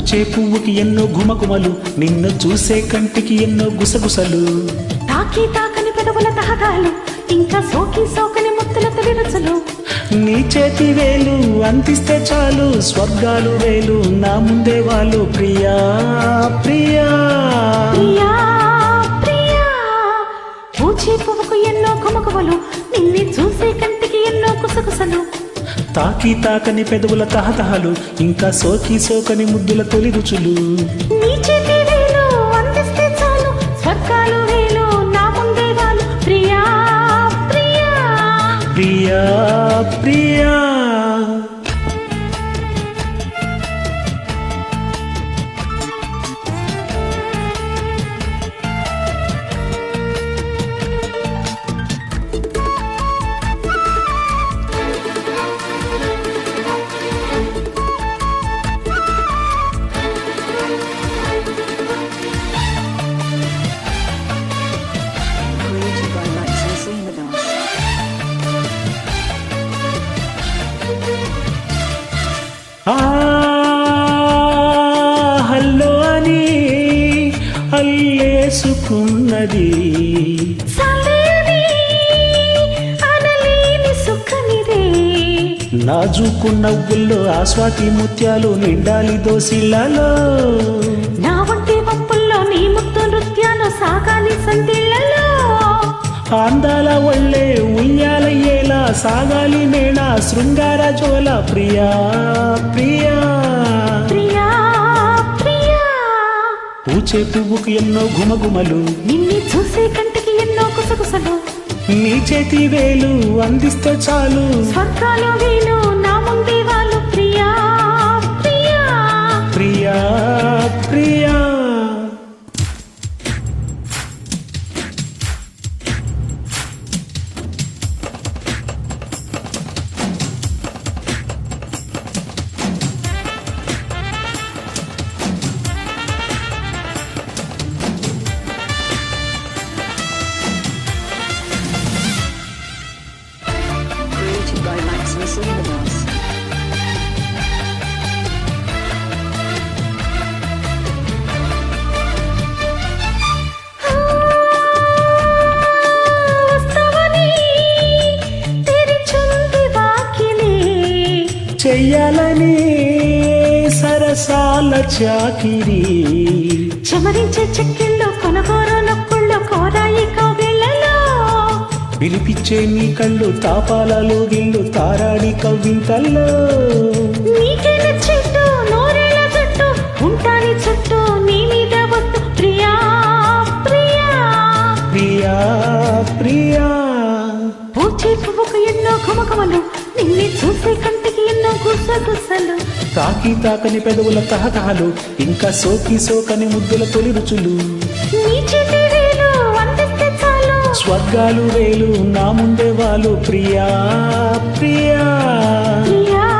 పూచే పువ్వుకి ఎన్నో గుమగుమలు నిన్ను చూసే కంటికి ఎన్నో గుసగుసలు. తాకి తాకని పెదవుల తహగాలు ఇంకా సోకి సోకని ముత్తుల తొలి రుచులు. నీ చేతి వేలు అందిస్తే చాలు స్వర్గాలు వేలు నా ముందే వాళ్ళు. ప్రియా ప్రియా. ప్రియా ప్రియా. పూచే పువ్వుకు ఎన్నో గుమగుమలు నిన్ను చూసే కంటికి ఎన్నో కుసగుసలు తాకి తాకని పెదవుల తహతహలు ఇంకా సోకి సోకని ముద్దుల తొలి రుచులు. నీ చేతి సుఖనిదే నాజుకు నవ్వుల్లో ఆస్వాతి ముత్యాలు నిండాలి దోసిళ్ళలో నా వంటి వంపుల్లో నీ ముత్తు నృత్యాలు సాగాలి సందిళ్ళలో ఆందాల ఒళ్ళే ఉయ్యాలయ్యేలా సాగాలి మేళ శృంగార జోల ప్రియా ప్రియా. పూచే పువ్వుకు ఎన్నో గుమగుమలు నిన్ను చూసే కంటికి ఎన్నో కుసకుసలు నీ చేతి వేలు అందిస్తే చాలు. స్వర్గాలు వీలు Maxim చెయ్యాలని సరసాల చాకిరి. చెమరించే చెక్కిల్లో కొనగో పిలిపిచ్చే నీ కళ్ళు తాపాలలో గిల్లు తారాడి కవ్వింతల్లో. తాకి తాకని పెదవుల తహతహలు ఇంకా సోకి సోకని ముద్దుల తొలి రుచులు. స్వర్గాలు వేలు నా ముందే వాళ్ళు ప్రియా ప్రియా. ప్రియా.